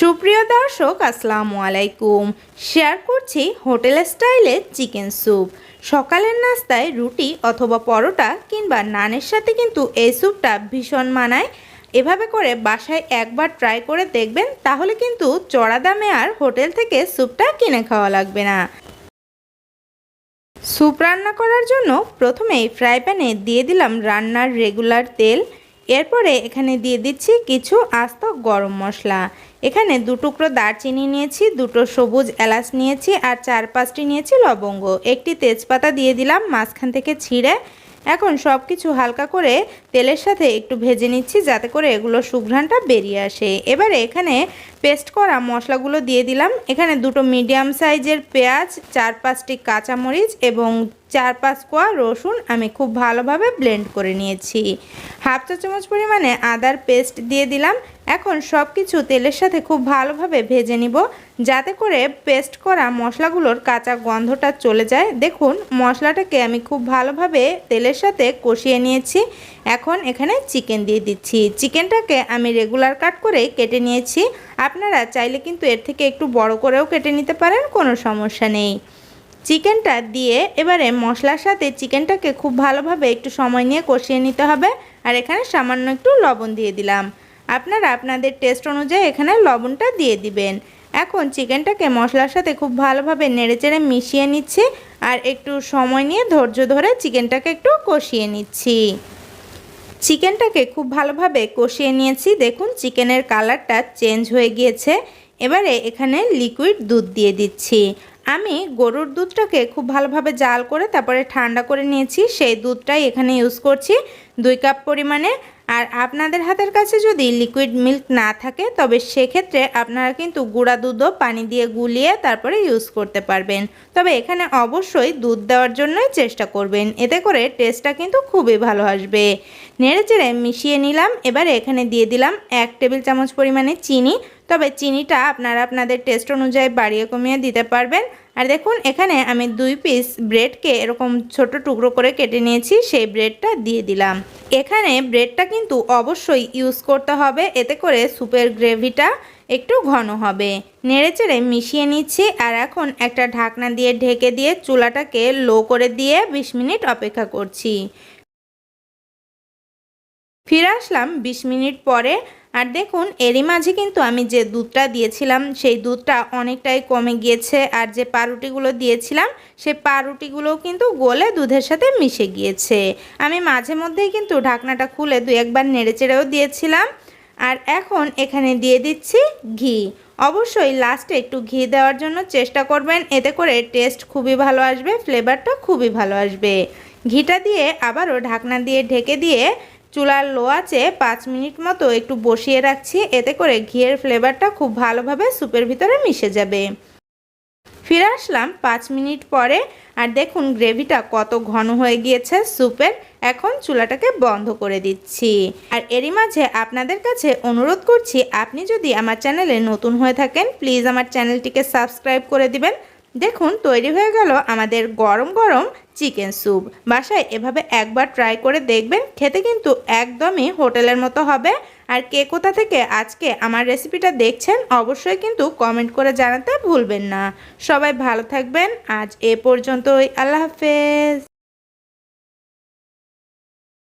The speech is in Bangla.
সুপ্রিয় দর্শক, আসসালামু আলাইকুম। শেয়ার করছি হোটেল স্টাইলে চিকেন স্যুপ। সকালের নাস্তায় রুটি অথবা পরোটা কিংবা নানের সাথে কিন্তু এই স্যুপটা ভীষণ মানায়। এভাবে করে বাসায় একবার ট্রাই করে দেখবেন, তাহলে কিন্তু চড়া দামে আর হোটেল থেকে স্যুপটা কিনে খাওয়া লাগবে না। স্যুপ রান্না করার জন্য প্রথমেই ফ্রাই প্যানে দিয়ে দিলাম রান্নার রেগুলার তেল। এরপরে এখানে দিয়ে দিচ্ছি কিছু আস্ত গরম মশলা। এখানে দু টুকরো দারচিনি নিয়েছি, দুটো সবুজ এলাচ নিয়েছি আর চার পাঁচটি নিয়েছি লবঙ্গ। একটি তেজপাতা দিয়ে দিলাম মাঝখান থেকে ছিঁড়ে। এখন সব কিছু হালকা করে তেলের সাথে একটু ভেজে নিচ্ছি যাতে করে এগুলো সুঘ্রাণটা বেরিয়ে আসে। এবারে এখানে পেস্ট করা মশলাগুলো দিয়ে দিলাম। এখানে দুটো মিডিয়াম সাইজের পেঁয়াজ, চার পাঁচটি কাঁচামরিচ এবং চার পাঁচ কোয়া রসুন আমি খুব ভালোভাবে ব্লেন্ড করে নিয়েছি। হাফ চা চামচ পরিমাণে আদার পেস্ট দিয়ে দিলাম। এখন সব কিছু তেলের সাথে খুব ভালোভাবে ভেজে নিব, যাতে করে পেস্ট করা মশলাগুলোর কাঁচা গন্ধটা চলে যায়। দেখুন, মশলাটাকে আমি খুব ভালোভাবে তেলের সাথে কষিয়ে নিয়েছি। এখন এখানে চিকেন দিয়ে দিচ্ছি। চিকেনটাকে আমি রেগুলার কাট করে কেটে নিয়েছি। আপনারা চাইলে কিন্তু এর থেকে একটু বড় করেও কেটে নিতে পারেন, কোনো সমস্যা নেই। চিকেনটা দিয়ে এবারে মশলার সাথে চিকেনটাকে খুব ভালোভাবে একটু সময় নিয়ে কষিয়ে নিতে হবে। আর এখানে সামান্য একটু লবণ দিয়ে দিলাম। আপনারা আপনাদের টেস্ট অনুযায়ী এখানে লবণটা দিয়ে দিবেন। এখন চিকেনটাকে মশলার সাথে খুব ভালোভাবে নেড়েচেড়ে মিশিয়ে নিচ্ছি আর একটু সময় নিয়ে ধৈর্য ধরে চিকেনটাকে একটু কষিয়ে নিচ্ছি। চিকেনটাকে খুব ভালোভাবে কষিয়ে নিয়েছি। দেখুন, চিকেনের কালারটা চেঞ্জ হয়ে গিয়েছে। এবারে এখানে লিকুইড দুধ দিয়ে দিচ্ছি। আমি গরুর দুধটাকে খুব ভালোভাবে জাল করে তারপরে ঠান্ডা করে নিয়েছি। সেই দুধটাই এখানে ইউজ করছি দুই কাপ পরিমাণে। আর আপনাদের হাতের কাছে যদি লিকুইড মিল্ক না থাকে, তবে সেক্ষেত্রে আপনারা কিন্তু গুঁড়া দুধও পানি দিয়ে গুলিয়ে তারপরে ইউজ করতে পারবেন। তবে এখানে অবশ্যই দুধ দেওয়ার জন্যই চেষ্টা করবেন। এতে করে টেস্টটা কিন্তু খুবই ভালো আসবে। নেড়ে চেড়ে মিশিয়ে নিলাম। এবারে এখানে দিয়ে দিলাম এক টেবিল চামচ পরিমাণে চিনি। তবে চিনিটা আপনারা আপনাদের টেস্ট অনুযায়ী বাড়িয়ে কমিয়ে দিতে পারবেন। আর দেখুন, এখানে আমি দুই পিস ব্রেডকে এরকম ছোট টুকরো করে কেটে নিয়েছি, সেই ব্রেডটা দিয়ে দিলাম। এখানে ব্রেডটা কিন্তু অবশ্যই ইউজ করতে হবে, এতে করে স্যুপের গ্রেভিটা একটু ঘন হবে। নেড়েচেড়ে মিশিয়ে নিচ্ছি, আর এখন একটা ঢাকনা দিয়ে ঢেকে দিয়ে চুলাটাকে লো করে দিয়ে বিশ মিনিট অপেক্ষা করছি। ফিরে আসলাম বিশ মিনিট পরে। আর দেখুন, এরই মাঝে কিন্তু আমি যে দুধটা দিয়েছিলাম, সেই দুধটা অনেকটাই কমে গিয়েছে। আর যে পাউরুটিগুলো দিয়েছিলাম সেই পাউরুটিগুলোও কিন্তু গলে দুধের সাথে মিশে গিয়েছে। আমি মাঝে মধ্যেই কিন্তু ঢাকনাটা খুলে দু একবার নেড়েচেড়েও দিয়েছিলাম। আর এখন এখানে দিয়ে দিচ্ছি ঘি। অবশ্যই লাস্টে একটু ঘি দেওয়ার জন্য চেষ্টা করবেন। এতে করে টেস্ট খুবই ভালো আসবে ফ্লেভারটা খুবই ভালো আসবে। ঘিটা দিয়ে আবারও ঢাকনা দিয়ে ঢেকে দিয়ে চুলার লো আছে পাঁচ মিনিট মতো একটু বসিয়ে রাখছি। এতে করে ঘিয়ের ফ্লেভারটা খুব ভালোভাবে স্যুপের ভিতরে মিশে যাবে। ফিরে আসলাম পাঁচ মিনিট পরে। আর দেখুন, গ্রেভিটা কত ঘন হয়ে গিয়েছে স্যুপের এখন চুলাটাকে বন্ধ করে দিচ্ছি। আর এরই মাঝে আপনাদের কাছে অনুরোধ করছি, আপনি যদি আমার চ্যানেলে নতুন হয়ে থাকেন প্লিজ আমার চ্যানেলটিকে সাবস্ক্রাইব করে দিবেন। দেখুন, তৈরি হয়ে গেল আমাদের গরম গরম চিকেন স্যুপ। বাসায় এভাবে একবার ট্রাই করে দেখবেন, খেতে কিন্তু একদমই হোটেলের মতো হবে। আর কে কোথা থেকে আজকে আমার রেসিপিটা দেখছেন, অবশ্যই কিন্তু কমেন্ট করে জানাতে ভুলবেন না। সবাই ভালো থাকবেন। আজ এ পর্যন্তই। আল্লাহ হাফেজ।